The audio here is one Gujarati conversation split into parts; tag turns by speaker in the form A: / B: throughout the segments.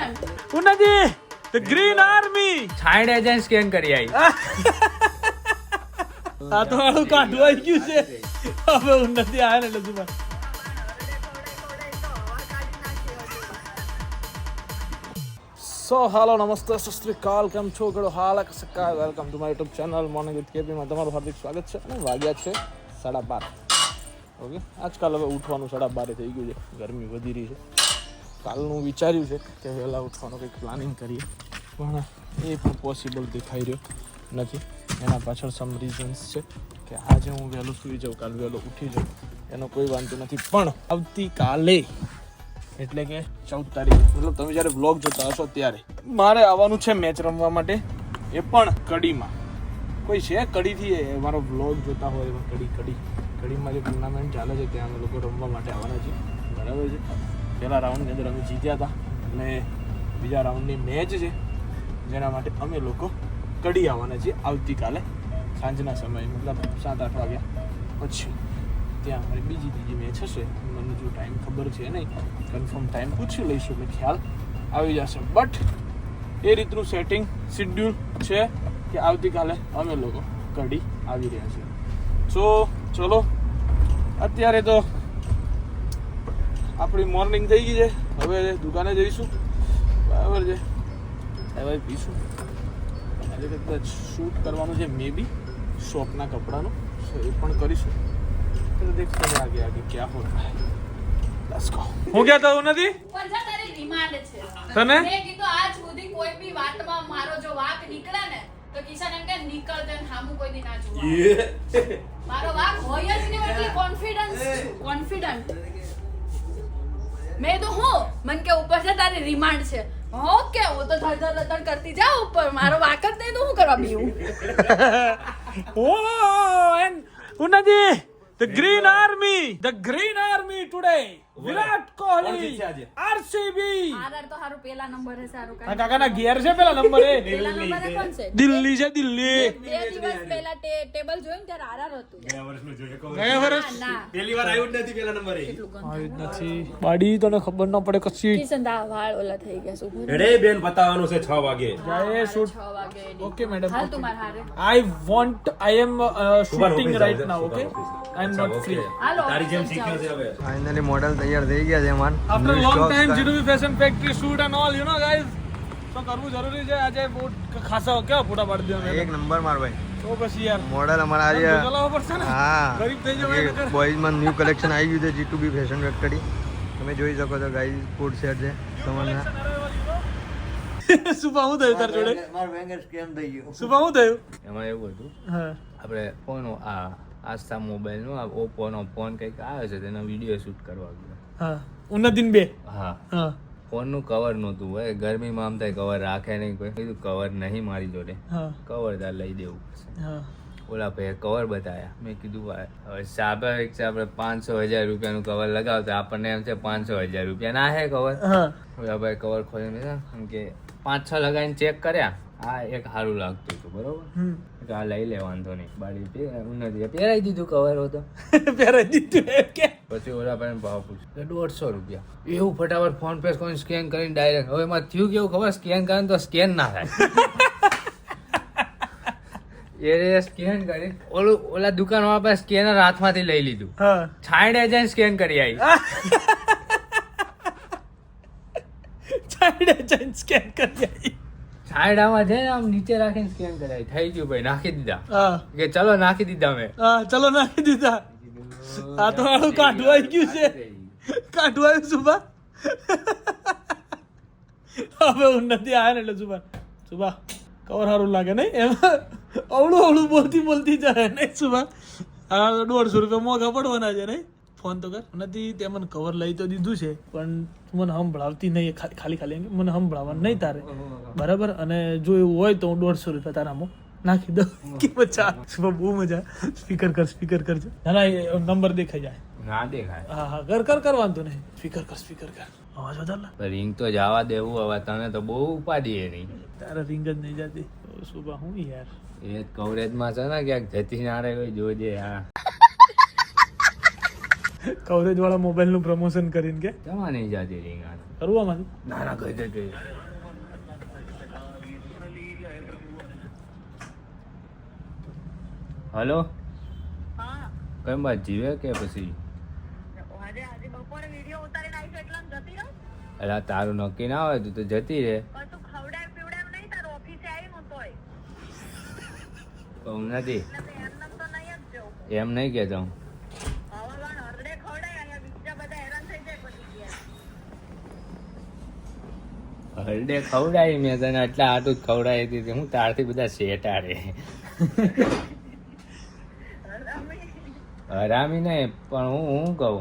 A: confident.
B: ધ ગ્રીન આર્મી
C: છાંયડે જઈને સ્કેન કરી આવી
B: આ તો મારું કાઢું આવી ગયું છે. હવે ઉન્નતિ આવે ને એટલે સો હાલો નમસ્તે સત શ્રી કેમ છો? ગળો હાલ સક્કા welcome to my YouTube channel morning with કેપીમાં તમારું હાર્દિક સ્વાગત છે અને વાગ્યા છે સાડા બાર. ઓકે આજકાલ હવે ઉઠવાનું સાડા બારે થઈ ગયું છે. ગરમી વધી રહી છે. કાલનું વિચાર્યું છે કે વહેલા ઉઠવાનું કંઈક પ્લાનિંગ કરીએ. પણ એ પણ પોસિબલ દેખાઈ રહ્યો નથી. એના પાછળ સમ રીઝન્સ છે કે આજે હું વહેલું સૂઈ જાઉં, કાલ વહેલો ઉઠી જાઉં. એનો કોઈ વાંધો નથી. પણ આવતીકાલે, એટલે કે ચૌદ તારીખ, મતલબ તમે જ્યારે વ્લોગ જોતા હશો ત્યારે, મારે આવવાનું છે મેચ રમવા માટે એ પણ કડીમાં. કોઈ છે કડીથી? એ મારો વ્લોગ જોતા હોય એમાં કડી કડી. કડીમાં જે ટુર્નામેન્ટ ચાલે છે, ત્યાં અમે લોકો રમવા માટે આવવાના છીએ. બરાબર છે? પહેલા રાઉન્ડની અંદર અમે જીત્યા હતા અને બીજા રાઉન્ડની મેચ છે, જેના માટે અમે લોકો કડી આવવાના છીએ આવતીકાલે સાંજના સમયે, મતલબ સાત આઠ વાગ્યા પછી. ત્યાં અમારી બીજી ત્રીજી મેચ હશે. મને જો ટાઈમ ખબર છે નહીં કન્ફર્મ ટાઈમ પૂછી લઈશું, એટલે ખ્યાલ આવી જશે. બટ એ રીતનું સેટિંગ શિડ્યુલ છે કે આવતીકાલે અમે લોકો કડી આવી રહ્યા છીએ. સો ચલો, અત્યારે તો આપણી મોર્નિંગ થઈ ગઈ છે. હવે દુકાને જઈશું. બરાબર છે. હવે પીશું. આજે કદાચ શૂટ કરવાનું છે મે બી શોપના કપડાનું. એ પણ કરીશું. તો દેખતે આગે આગે ક્યાં હોતા હે હું ક્યાં થયું નથી? તને?
A: મેં કીધું આજ સુધી વાતમાં મારો જો વાક નીકળે ને તો કિશન એમ કે નીકળ દે હામું કોઈ દી ના જોવા. મારો વાક હોય જ નહીં કોન્ફિડન્સ કોન્ફિડન્ટ મેં તો હું, મન કે ઉપર છે, તારી રિમાન્ડ છે. ઓકે હું તો ધડધડ ધડ ધડ કરતી જાઉં ઉપર. મારો વાકર નહીં, તો હું કરવા બીવું?
B: ઓ, એન ઉનાજી the green army the green army today. Virat Kohli RCB.
A: RR તો હારું પેલા નંબરે સારું
B: કાકાના છે પેલા નંબર?
A: નંબરે
B: દિલ્હી છે. દિલ્હી
A: બે દિવસ પહેલા. ટેબલ જોયું ત્યારે આરઆર હતું.
B: ગયા વર્ષ.
D: પહેલી વાર આવ્યું જ નથી પેલા નંબરે.
A: કેટલું ગંદુ.
B: આવી જ નથી. બાડી તને ખબર ન પડે કશી.
A: કિશન વાળ ઓલા થઈ ગયા શું
D: રે બેન બતાવવાનું છે છ વાગે.
B: જાય શૂટ
A: છ વાગે
B: ઓકે મેડમ
A: હાલ તું હારે.
B: I want I am shooting right now okay. I am not free
A: હાલો
D: તારી જેમ શીખ્યો છે હવે.
E: ફાઇનલી મોડેલ તૈયાર થઈ ગયા છે એમાં
B: after long time. જીરુબી fashion factory shoot and all you know guys તો કરવું જરૂરી છે આજે બહુ ખાસા કેવા ફોટા પાડી દે
E: એક નંબર માર ભાઈ.
B: તો પછી યાર
E: મોડેલ અમારા આજે
B: ચલાવવો પડશે ને?
E: હા.
B: ગરીબ થઈ જવાય નકર.
E: બોયઝમાં ન્યૂ કલેક્શન આવી ગયું છે G two B fashion factory તમે જોઈ શકો છો ગાઈઝ ફૂડ શેર છે તમને.
B: સુપા હું થયું તાર જોડે?
E: મારું સ્કેમ થઈ ગયું.
B: હું થયું?
C: એમાં એવું હતું આપણે ફોન આ આસ્થા મોબાઈલનો આ ઓપ્પોનો ફોન કંઈક આવે છે તેનો વીડિયો શૂટ કરવા
B: હા. બે.
C: હા.
B: હા.
C: ફોનનું કવર નહોતું હોય. ગરમીમાં આમ થાય કવર રાખે નહીં કોઈ. કીધું કવર નહીં મારી જોડે. કવર તાર લઈ દેવું પડશે.
B: હા.
C: ઓલા ભાઈ કવર બતાવ્યા મેં કીધું હવે સ્વાભાવિક છે આપણે પાંચસો હજાર રૂપિયાનું કવર લગાવતા આપણને એમ છે પાંચસો હજાર રૂપિયા. ના હે કવર
B: હા.
C: ઓલા ભાઈ કવર ખોલીને એમ કે પાંચ છ લગાવીને ચેક કર્યા. આ એક સારું લાગતું હતું બરોબર? આ લઈ લે વાંધો નહીં. બાળી ઉન્નતિ પહેરાઈ દીધું કવર હતો
B: પહેરાઈ દીધું કે?
C: પછી ઓલા ભાઈ ભાવ પૂછ્યો. દોઢસો રૂપિયા. એવું ફટાફટ ફોન પે કોઈ સ્કેન કરીને ડાયરેક્ટ હવે એમાં થયું કેવું ખબર? સ્કેન કરે તો સ્કેન ના થાય. એ સ્કેન કરી. ઓલું ઓલા દુકાન વાળા સ્કેનર હાથમાંથી લઈ લીધું. છાંયડે જઈને સ્કેન કરી આવી.
B: ચાઇડે જઈને સ્કેન કરી આવી.
C: છાંયડામાં છે ને આમ નીચે રાખીને સ્કેન કરાય. થઈ ગયું ભાઈ નાખી દીધા.
B: હા.
C: કે ચલો નાખી દીધા મેં
B: હા ચલો નાખી દીધા. આ તો મારું કાઢું આવી ગયું છે. કાઢું આવ્યું સુભા? હવે ઉન્નતિ આવે ને એટલે સુભા સુભા કવર સારું લાગે નહીં? એમ અવળું અવળું બોલતી બોલતી જાય નહીં સુભા. આ દોઢસો રૂપિયા મોંઘા પડવાના છે નહીં? ફોન તો કર. નથી તે મને કવર લઈ તો દીધું છે પણ મને સંભળાવતી નહીં ખાલી ખાલી મને સંભળાવવાનું નહીં તારે. બરાબર? અને જો એવું હોય તો હું દોઢસો રૂપિયા તારામાં નાખી દઉં. કે સુભા બહુ મજા સ્પીકર કર સ્પીકર કરજો ના ના નંબર દેખાઈ જાય.
C: ના દેખાય.
B: હા હા કર કર કર વાંધો નહીં. સ્પીકર કર સ્પીકર કર. અવાજ વધારે
C: રિંગ તો જવા દેવું હવે તને તો બહુ ઉપાડી એ નહીં
B: તારા રિંગ જ નહીં જતી. સુબા હું યાર.
C: એ કવરેજમાં છે ને ક્યાંક જતી ના રહે જોજે હા.
B: કવરેજ વાળા મોબાઈલનું પ્રમોશન કરીને કે?
C: જમા નહીં જાતી રીંગણ
B: કરવા માં
C: ના ના કહી દે હલો? કેમ બાદ જીવે કે પછી?
F: આજે આજે બપોરે વીડિયો ઉતારીને આવીશ એટલે જતી રહું.
C: એટલે તારું નક્કી ના હોય તું તો જતી રહે.
F: તું ખવડાવ પીવડાવ નહીં તારું ઓફિસે આવી હું તોય.
C: હું નથી.
F: એમ નહીં
C: કહેતો હું
F: હવે પણ હરડે ખવડાય અહીંયા બીજા બધા હેરાન થઈ જાય પછી ગયા
C: હરડે ખવડાવી મેં તને આટલા આટું જ ખવડાવી હતી હું તારથી બધા શેટાડે. હરામી નહીં પણ હું હું કહું?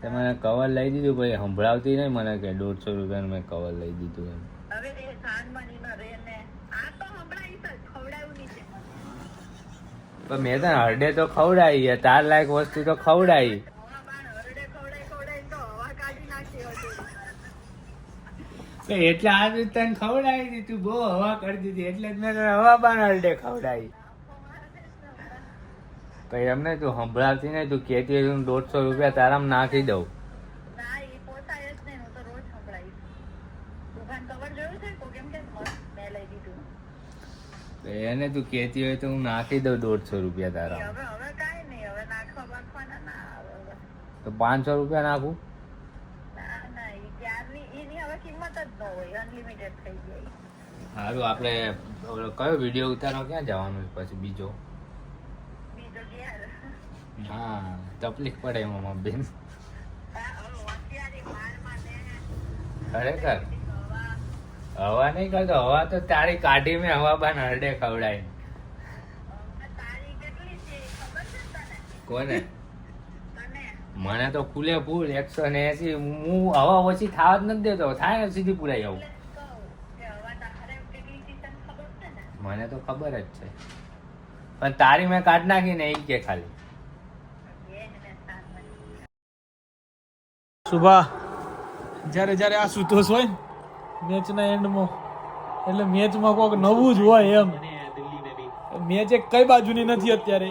C: તે મને કવર લઈ દીધું પછી સંભળાવતી નહીં મને કે દોઢસો રૂપિયાનું મેં કવર લઈ દીધું એમ. પણ મેં તને હરડે તો ખવડાવી તાર લાયક વસ્તુ તો ખવડાવી
F: હવા બાણ હરડે ખવડાય ખવડાય તો હવા કાઢી નાખી હતી
C: તો એટલે આ તને ખવડાવી દીધું બહુ હવા કરી દીધી એટલે જ મેં તને હવા પણ હરડે ખવડાવી. પછી એમને તું સંભળાવતી નહીં તું કહેતી હોય તો હું દોઢસો રૂપિયા તારામાં નાખી દઉં.
F: ના એ પોસાય જ નહીં હું તો રોજ સંભળાવીશ. દુકાન કવર જોયું છે કોઈ કેમ કે મસ્ત મેં લઈ દીધું
C: તો એને તું કહેતી હોય તો હું નાખી દઉં દોઢસો રૂપિયા તારા
F: હવે હવે કાંઈ નહીં હવે નાખવા બાખવાના ના આવે હવે.
C: તો પાંચસો રૂપિયા નાખું
F: ના ના ઈ ત્યારની એની હવે કિંમત જ ન હોય અનલિમિટેડ થઈ જાય
C: સારું આપણે કયો વીડિયો ઉતારવા ક્યાં જવાનું પછી? બીજો? હા તકલીફ પડે એમાં બેન. ખરેખર?
F: હવા.
C: નહીં કરતો હવા તો તારી કાઢી મેં હવા બાન હરડે
F: તને?
C: કોને? મને તો ખુલે ફૂલ એકસો ને એસી. હું હવા ઓછી થવા જ નથી દેતો થાય ને સીધી પુરાઈ આવું
F: એટલે જ કહું કે હવા તારે કેટલી છે તને ખબર છે ને
C: મને તો ખબર જ છે. પણ તારી મેં કાઢ નાખી ને એ કે ખાલી.
B: સુભા, જ્યારે જ્યારે આ સુતોષ હોય મેચના એન્ડમાં એટલે મેચમાં કોઈક નવું જ હોય એમ. મેચ એક કઈ બાજુની નથી અત્યારે.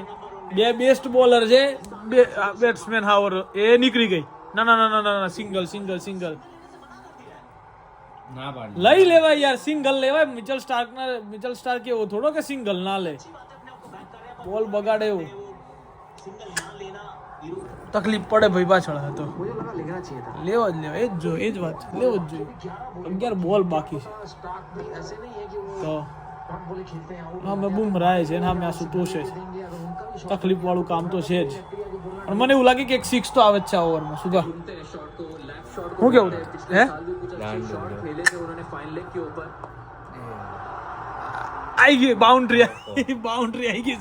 B: બે બેસ્ટ બોલર છે, બે બેટ્સમેન હાવર. એ નીકળી ગઈ. ના ના ના ના ના સિંગલ સિંગલ સિંગલ લઈ લેવાય યાર, સિંગલ લેવાય. મિચલ સ્ટાર્ક ના મિચલ સ્ટાર્ક એવો થોડો કે સિંગલ ના લે. બોલ બગાડે એવું. તકલીફ પડે ભાઈ પાછળ હતો લેવો જ લેવો. એ જ જો એ જ વાત. છે લેવો જ જોઈએ અગિયાર બોલ બાકી છે. તો. હા, મેં બુમરાય છે ને, હા, મેં આ સુતોષે છે. તકલીફ વાળું કામ તો છે જ. પણ મને એવું લાગે કે એક સિક્સ તો આવે જ છે આ ઓવરમાં સુધા હું કેવું? હે? આઈ ગઈ બાઉન્ડ્રી આવી બાઉન્ડ્રી આવી ગઈ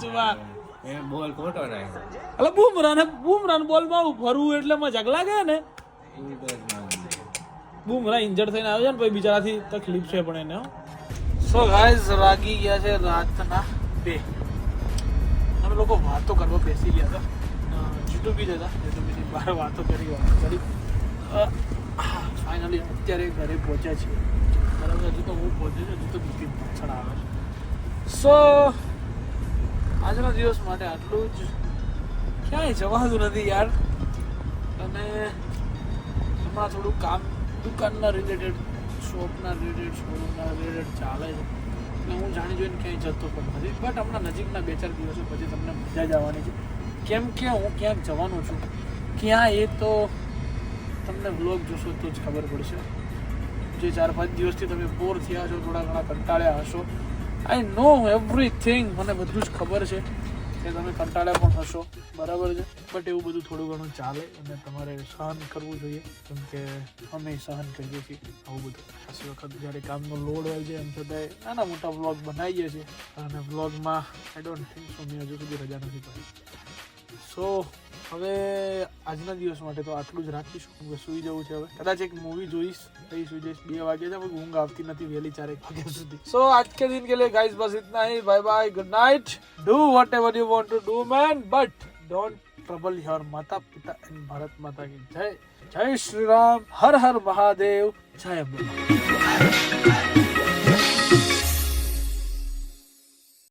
C: એ બોલ ખોટો નાખ્યો
B: એટલે બુમરાહ ને બુમરાહ બોલમાં આવું ફરવું એટલે મજાક લાગે ને? બુમરાહ ઇન્જર્ડ થઈને આવ્યો છે ને પછી બિચારાથી તકલીફ છે પણ એને સો ગાઈઝ રાગી ગયા છે રાતના. બે. અમે લોકો વાતો કરવા બેસી ગયા હતા. યુટ્યુબ બી જતા. યુટ્યુબ બી બહાર વાતો કરી વાતો કરી. ફાઇનલી અત્યારે ઘરે પહોંચ્યા છીએ. બરાબર, હજુ તો હું પહોંચ્યો છું, હજુ તો બિપિન પાછળ આવે છે. સો આજના દિવસ માટે આટલું જ. ક્યાંય જવાતું નથી યાર. અને હમણાં થોડું કામ, દુકાનના રિલેટેડ શોપના રિલેટેડ શોરૂમના રિલેટેડ ચાલે છે. એટલે હું જાણી જોઈને ક્યાંય જતો પણ નથી. બટ હમણાં નજીકના બે ચાર દિવસો પછી તમને મજા જ આવવાની છે. કેમ કે હું ક્યાંક જવાનો છું. ક્યાં એ તો તમને વ્લોગ જોશો તો જ ખબર પડશે. જે ચાર પાંચ દિવસથી તમે બોર થયા છો, થોડા ઘણા કંટાળ્યા હશો. આઈ નો એવરીથિંગ મને બધું જ ખબર છે કે તમે કંટાળ્યા પણ હશો. બરાબર છે? બટ એવું બધું થોડું ઘણું ચાલે અને તમારે સહન કરવું જોઈએ, કેમ કે અમે સહન કરીએ છીએ આવું બધું. ખાસી વખત જ્યારે કામનો લોડ હોય છે, એમ છતાંય નાના મોટા વ્લોગ બનાવીએ છીએ. અને વ્લોગમાં આઈ ડોન્ટ થિંક સો મેં હજુ સુધી રજા નથી પડી. સો હવે આજના દિવસ માટે તો આટલું જ રાખીશું. હવે સૂઈ જવું છે હવે. કદાચ એક મૂવી જોઈશ, કઈ સુઈ જઈશ, બે વાગે છે, પણ ઊંઘ આવતી નથી વહેલી ચારેક વાગ્યા સુધી. સો આજ કે દિન કે લે ગાઈઝ બસ ઇતના હી. Bye bye good night do whatever you want to do man but don't trouble your માતા પિતા એન્ડ ભારત માતા કી જય જય શ્રી રામ હર હર મહાદેવ જય અંબે